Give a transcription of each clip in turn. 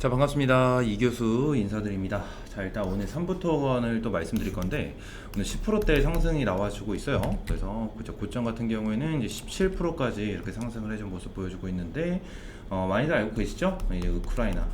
자 반갑습니다. 이 교수 인사드립니다. 자 일단 오늘 3부터건을 또 말씀드릴 건데 오늘 10%대 상승이 나와주고 있어요. 그래서 그죠 고점 같은 경우에는 이제 17%까지 이렇게 상승을 해준 모습 보여주고 있는데 어, 많이들 알고 계시죠? 이제 우크라이나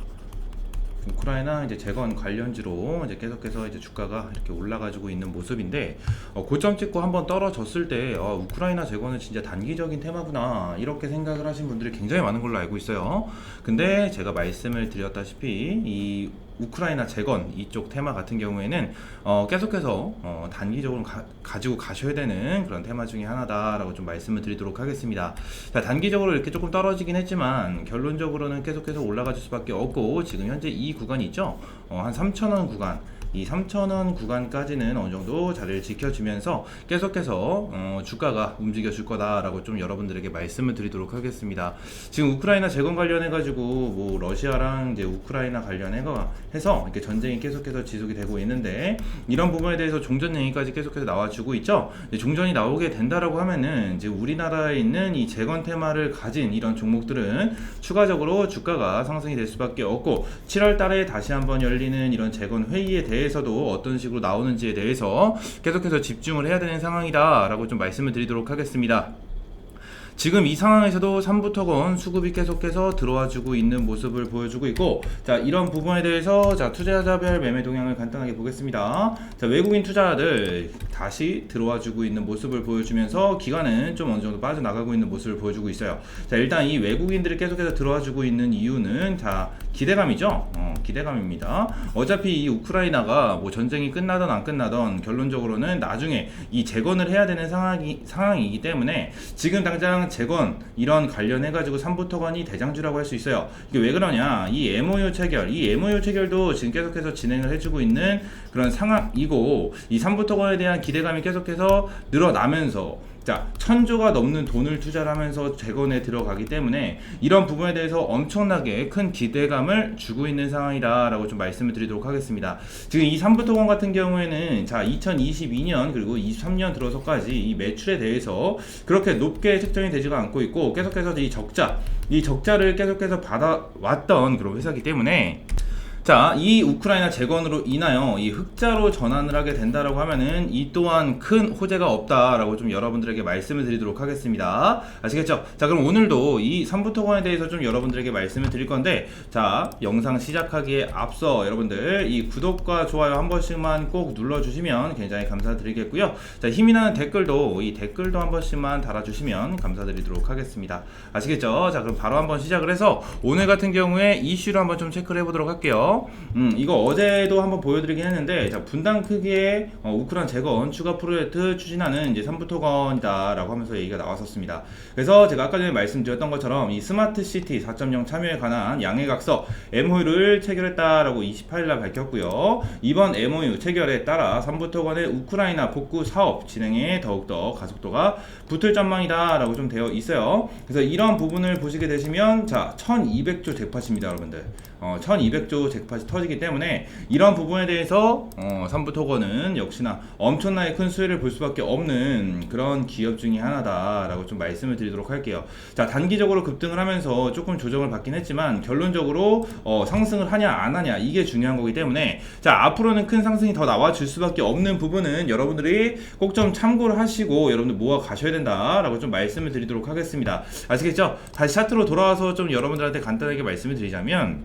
우크라이나 이제 재건 관련주로 이제 계속해서 이제 주가가 이렇게 올라가지고 있는 모습인데 어, 고점 찍고 한번 떨어졌을 때 어, 우크라이나 재건은 진짜 단기적인 테마구나 이렇게 생각을 하신 분들이 굉장히 많은 걸로 알고 있어요. 근데 제가 말씀을 드렸다시피 이 우크라이나 재건 이쪽 테마 같은 경우에는 어, 계속해서 어, 단기적으로 가, 지고 가셔야 되는 그런 테마 중에 하나다라고 좀 말씀을 드리도록 하겠습니다. 자, 단기적으로 이렇게 조금 떨어지긴 했지만 결론적으로는 계속해서 올라가 줄 수밖에 없고 지금 현재 이 구간이 있죠. 어, 한 3,000원 구간 이 3,000원 구간까지는 어느 정도 자리를 지켜주면서 계속해서 어, 주가가 움직여 줄 거다라고 좀 여러분들에게 말씀을 드리도록 하겠습니다. 지금 우크라이나 재건 관련해 가지고 뭐 러시아랑 이제 우크라이나 관련해 해서 이렇게 전쟁이 계속해서 지속이 되고 있는데 이런 부분에 대해서 종전 얘기까지 계속해서 나와주고 있죠. 종전이 나오게 된다라고 하면은 이제 우리나라에 있는 이 재건 테마를 가진 이런 종목들은 추가적으로 주가가 상승이 될 수밖에 없고 7월 달에 다시 한번 열리는 이런 재건 회의에 대해 대해서도 어떤 식으로 나오는지에 대해서 계속해서 집중을 해야 되는 상황이다라고 좀 말씀을 드리도록 하겠습니다. 지금 이 상황에서도 3부터건 수급이 계속해서 들어와 주고 있는 모습을 보여주고 있고 자 이런 부분에 대해서 자 투자자별 매매 동향을 간단하게 보겠습니다. 자 외국인 투자자들 다시 들어와 주고 있는 모습을 보여주면서 기간은 좀 어느 정도 빠져나가고 있는 모습을 보여주고 있어요. 자 일단 이 외국인들이 계속해서 들어와 주고 있는 이유는 자 기대감이죠? 어, 기대감입니다. 어차피 이 우크라이나가 뭐 전쟁이 끝나던 안 끝나던 결론적으로는 나중에 이 재건을 해야 되는 상황이, 상황이기 때문에 지금 당장 재건 이런 관련해 가지고 삼부터건이 대장주라고 할 수 있어요. 이게 왜 그러냐? 이 MOU 체결, 이 MOU 체결도 지금 계속해서 진행을 해주고 있는 그런 상황이고 이 삼부터건에 대한 기대감이 계속해서 늘어나면서 자, 천조가 넘는 돈을 투자를 하면서 재건에 들어가기 때문에 이런 부분에 대해서 엄청나게 큰 기대감을 주고 있는 상황이다라고 좀 말씀을 드리도록 하겠습니다. 지금 이 삼부토건 같은 경우에는 자, 2022년 그리고 23년 들어서까지 이 매출에 대해서 그렇게 높게 책정이 되지가 않고 있고 계속해서 이 적자, 이 적자를 계속해서 받아왔던 그런 회사이기 때문에 자, 이 우크라이나 재건으로 인하여 이 흑자로 전환을 하게 된다라고 하면은 이 또한 큰 호재가 없다라고 좀 여러분들에게 말씀을 드리도록 하겠습니다. 아시겠죠? 자, 그럼 오늘도 이 3부토건에 대해서 좀 여러분들에게 말씀을 드릴 건데 자, 영상 시작하기에 앞서 여러분들 이 구독과 좋아요 한 번씩만 꼭 눌러 주시면 굉장히 감사드리겠고요. 자, 힘이 나는 댓글도 이 댓글도 한 번씩만 달아 주시면 감사드리도록 하겠습니다. 아시겠죠? 자, 그럼 바로 한번 시작을 해서 오늘 같은 경우에 이슈를 한번 좀 체크를 해 보도록 할게요. 음, 이거 어제도 한번 보여드리긴 했는데 자, 분당 크기의 어, 우크란 재건 추가 프로젝트 추진하는 이제 3부토건이다라고 하면서 얘기가 나왔었습니다. 그래서 제가 아까 전에 말씀드렸던 것처럼 이 스마트 시티 4.0 참여에 관한 양해각서 MOU를 체결했다라고 28일날 밝혔고요. 이번 MOU 체결에 따라 3부토건의 우크라이나 복구 사업 진행에 더욱더 가속도가 붙을 전망이다라고 좀 되어 있어요. 그래서 이런 부분을 보시게 되시면 자 1200조 잭팟입니다, 여러분들. 어, 1200조 잭팟 이 터지기 때문에 이런 부분에 대해서 어, 삼부토건은 역시나 엄청나게 큰 수혜를 볼 수밖에 없는 그런 기업 중의 하나다라고 좀 말씀을 드리도록 할게요. 자 단기적으로 급등을 하면서 조금 조정을 받긴 했지만 결론적으로 어, 상승을 하냐 안 하냐 이게 중요한 거기 때문에 자 앞으로는 큰 상승이 더 나와줄 수밖에 없는 부분은 여러분들이 꼭 좀 참고를 하시고 여러분들 모아 가셔야 된다라고 좀 말씀을 드리도록 하겠습니다. 아시겠죠? 다시 차트로 돌아와서 좀 여러분들한테 간단하게 말씀을 드리자면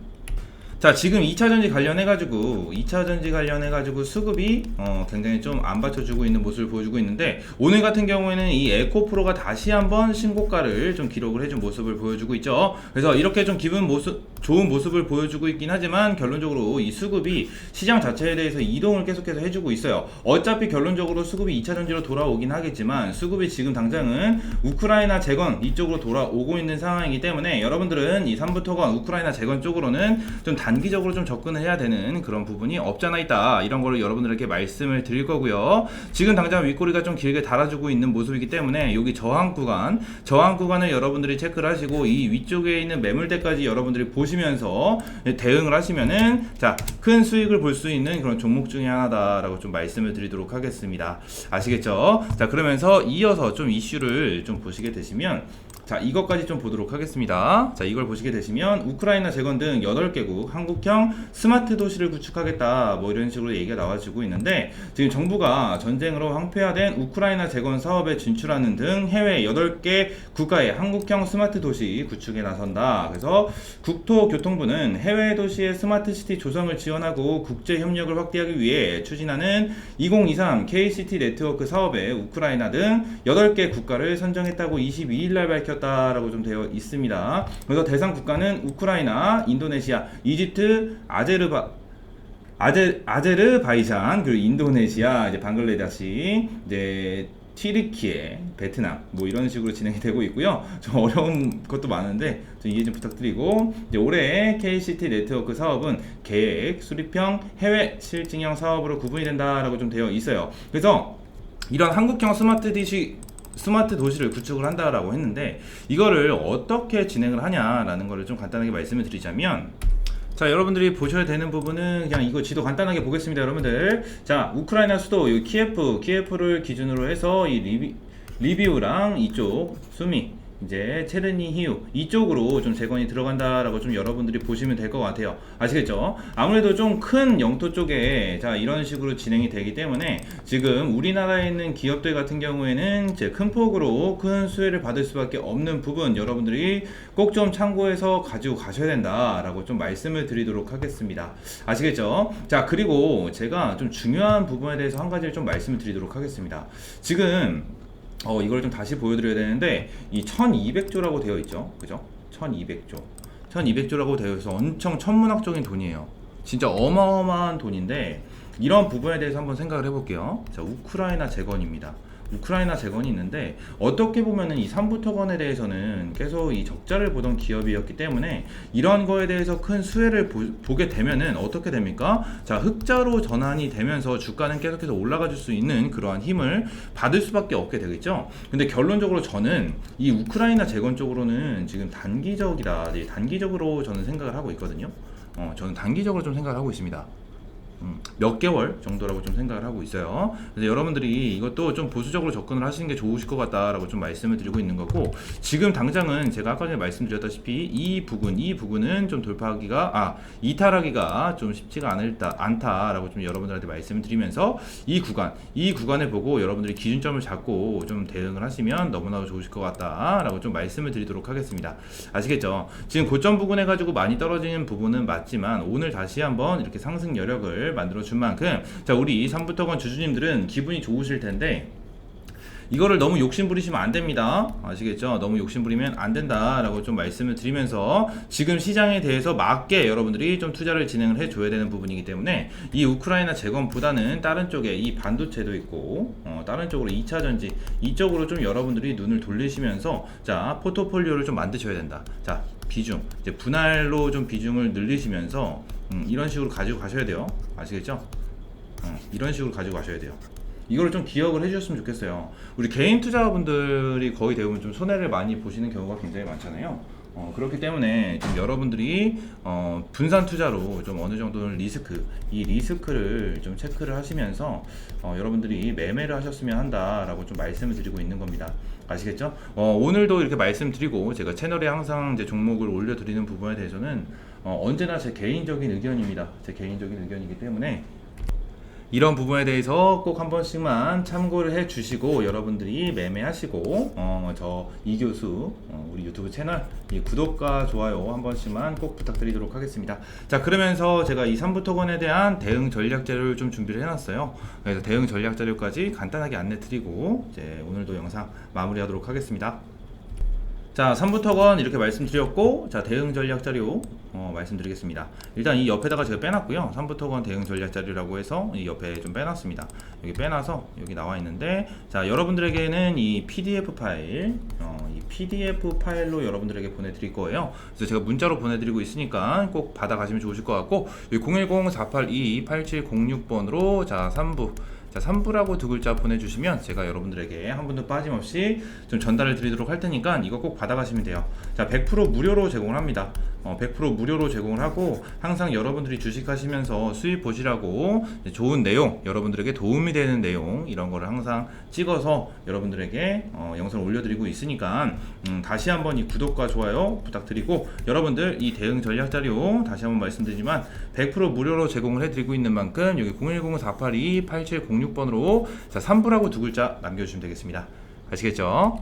자 지금 2차전지 관련해가지고 2차전지 관련해가지고 수급이 어, 굉장히 좀 안 받쳐주고 있는 모습을 보여주고 있는데 오늘 같은 경우에는 이 에코프로가 다시 한번 신고가를 좀 기록을 해준 모습을 보여주고 있죠 그래서 이렇게 좀 기분 모습 좋은 모습을 보여주고 있긴 하지만 결론적으로 이 수급이 시장 자체에 대해서 이동을 계속해서 해주고 있어요 어차피 결론적으로 수급이 2차전지로 돌아오긴 하겠지만 수급이 지금 당장은 우크라이나 재건 이쪽으로 돌아오고 있는 상황이기 때문에 여러분들은 이 3부 터건 우크라이나 재건 쪽으로는 좀 단. 단기적으로 좀 접근을 해야 되는 그런 부분이 없잖아 있다. 이런 거를 여러분들에게 말씀을 드릴 거고요. 지금 당장 윗꼬리가 좀 길게 달아주고 있는 모습이기 때문에 여기 저항 구간 저항 구간을 여러분들이 체크를 하시고 이 위쪽에 있는 매물대까지 여러분들이 보시면서 대응을 하시면은 자큰 수익을 볼 수 있는 그런 종목 중에 하나다라고 좀 말씀을 드리도록 하겠습니다. 아시겠죠? 자 그러면서 이어서 좀 이슈를 좀 보시게 되시면 자, 이것까지 좀 보도록 하겠습니다. 자, 이걸 보시게 되시면 우크라이나 재건 등 8개국 한국형 스마트 도시를 구축하겠다. 뭐 이런 식으로 얘기가 나와지고 있는데 지금 정부가 전쟁으로 황폐화된 우크라이나 재건 사업에 진출하는 등 해외 8개 국가의 한국형 스마트 도시 구축에 나선다. 그래서 국토교통부는 해외 도시의 스마트 시티 조성을 지원하고 국제 협력을 확대하기 위해 추진하는 2023 KCT 네트워크 사업에 우크라이나 등 8개 국가를 선정했다고 22일 날 밝혔다 라고 좀 되어 있습니다. 그래서 대상 국가는 우크라이나, 인도네시아, 이집트, 아제르바 아제 아제르바이잔 그리고 인도네시아 이제 방글라데시 이제 튀르키예, 베트남 뭐 이런 식으로 진행이 되고 있고요. 좀 어려운 것도 많은데 좀 이해 좀 부탁드리고 이제 올해 KCT 네트워크 사업은 계획, 수립형, 해외 실증형 사업으로 구분이 된다라고 좀 되어 있어요. 그래서 이런 한국형 스마트 디시 스마트 도시를 구축을 한다라고 했는데 이거를 어떻게 진행을 하냐라는 거를 좀 간단하게 말씀을 드리자면 자 여러분들이 보셔야 되는 부분은 그냥 이거 지도 간단하게 보겠습니다 여러분들. 자 우크라이나 수도 이 키예프 키예프를 기준으로 해서 이 리비, 리비우랑 이쪽 수미 이제 체르니 히우 이쪽으로 좀 재건이 들어간다라고 좀 여러분들이 보시면 될 것 같아요. 아시겠죠? 아무래도 좀 큰 영토 쪽에 자 이런 식으로 진행이 되기 때문에 지금 우리나라에 있는 기업들 같은 경우에는 이제 큰 폭으로 큰 수혜를 받을 수밖에 없는 부분 여러분들이 꼭 좀 참고해서 가지고 가셔야 된다라고 좀 말씀을 드리도록 하겠습니다. 아시겠죠? 자 그리고 제가 좀 중요한 부분에 대해서 한 가지를 좀 말씀을 드리도록 하겠습니다. 지금 어 이걸 좀 다시 보여드려야 되는데 이 1200조라고 되어 있죠? 그죠? 1200조. 1200조라고 되어 있어서 엄청 천문학적인 돈이에요. 진짜 어마어마한 돈인데 이런 부분에 대해서 한번 생각을 해볼게요. 자 우크라이나 재건입니다 우크라이나 재건이 있는데 어떻게 보면은 이 삼부토건에 대해서는 계속 이 적자를 보던 기업이었기 때문에 이런 거에 대해서 큰 수혜를 보, 게 되면은 어떻게 됩니까? 자 흑자로 전환이 되면서 주가는 계속해서 올라가 줄 수 있는 그러한 힘을 받을 수밖에 없게 되겠죠. 근데 결론적으로 저는 이 우크라이나 재건 쪽으로는 지금 단기적이다, 네, 단기적으로 저는 생각을 하고 있거든요. 어, 저는 단기적으로 좀 생각을 하고 있습니다. 음, 몇 개월 정도라고 좀 생각을 하고 있어요. 그래서 여러분들이 이것도 좀 보수적으로 접근을 하시는 게 좋으실 것 같다라고 좀 말씀을 드리고 있는 거고 지금 당장은 제가 아까 전에 말씀드렸다시피 이 부분 이 부분은 좀 돌파하기가 아 이탈하기가 좀 쉽지가 않을다 않다라고 좀 여러분들한테 말씀을 드리면서 이 구간 이 구간을 보고 여러분들이 기준점을 잡고 좀 대응을 하시면 너무나도 좋으실 것 같다라고 좀 말씀을 드리도록 하겠습니다. 아시겠죠? 지금 고점 부근 해가지고 많이 떨어지는 부분은 맞지만 오늘 다시 한번 이렇게 상승 여력을 만들어 준 만큼 자 우리 3부터건 주주님들은 기분이 좋으실 텐데 이거를 너무 욕심 부리시면 안 됩니다. 아시겠죠? 너무 욕심 부리면 안 된다라고 좀 말씀을 드리면서 지금 시장에 대해서 맞게 여러분들이 좀 투자를 진행을 해 줘야 되는 부분이기 때문에 이 우크라이나 재건보다는 다른 쪽에 이 반도체도 있고 어, 다른 쪽으로 2차 전지 이쪽으로 좀 여러분들이 눈을 돌리시면서 자 포트폴리오를 좀 만드셔야 된다. 자 비중 이제 분할로 좀 비중을 늘리시면서 음, 이런 식으로 가지고 가셔야 돼요. 아시겠죠? 어, 이런 식으로 가지고 가셔야 돼요. 이거를 좀 기억을 해주셨으면 좋겠어요. 우리 개인 투자분들이 거의 대부분 좀 손해를 많이 보시는 경우가 굉장히 많잖아요. 어, 그렇기 때문에 좀 여러분들이 어, 분산 투자로 좀 어느 정도는 리스크, 이 리스크를 좀 체크를 하시면서 어, 여러분들이 매매를 하셨으면 한다라고 좀 말씀을 드리고 있는 겁니다. 아시겠죠? 어, 오늘도 이렇게 말씀드리고 제가 채널에 항상 이제 종목을 올려드리는 부분에 대해서는 어, 언제나 제 개인적인 의견입니다. 제 개인적인 의견이기 때문에 이런 부분에 대해서 꼭 한 번씩만 참고를 해 주시고 여러분들이 매매하시고 어, 저 이교수 어, 우리 유튜브 채널 이 구독과 좋아요 한 번씩만 꼭 부탁드리도록 하겠습니다. 자 그러면서 제가 이 3부토건에 대한 대응 전략 자료를 좀 준비를 해놨어요. 그래서 대응 전략 자료까지 간단하게 안내 드리고 이제 오늘도 영상 마무리하도록 하겠습니다. 자, 3부터건 이렇게 말씀드렸고, 자, 대응 전략 자료 어, 말씀드리겠습니다. 일단 이 옆에다가 제가 빼놨고요. 3부터건 대응 전략 자료라고 해서 이 옆에 좀 빼놨습니다. 여기 빼놔서 여기 나와 있는데, 자, 여러분들에게는 이 PDF 파일, 어, 이 PDF 파일로 여러분들에게 보내드릴 거예요. 그래서 제가 문자로 보내드리고 있으니까 꼭 받아가시면 좋으실 것 같고, 010-482-8706번으로 자, 3부 자, 3부라고 두 글자 보내주시면 제가 여러분들에게 한 분도 빠짐없이 좀 전달을 드리도록 할 테니까 이거 꼭 받아가시면 돼요. 자, 100% 무료로 제공을 합니다. 어, 100% 무료로 제공을 하고 항상 여러분들이 주식하시면서 수입 보시라고 좋은 내용, 여러분들에게 도움이 되는 내용 이런 거를 항상 찍어서 여러분들에게 어, 영상을 올려드리고 있으니까 음, 다시 한번 이 구독과 좋아요 부탁드리고 여러분들 이 대응 전략 자료 다시 한번 말씀드리지만 100% 무료로 제공을 해드리고 있는 만큼 여기 010-482-8706 번으로 자 3부라고 두 글자 남겨주시면 되겠습니다. 아시겠죠?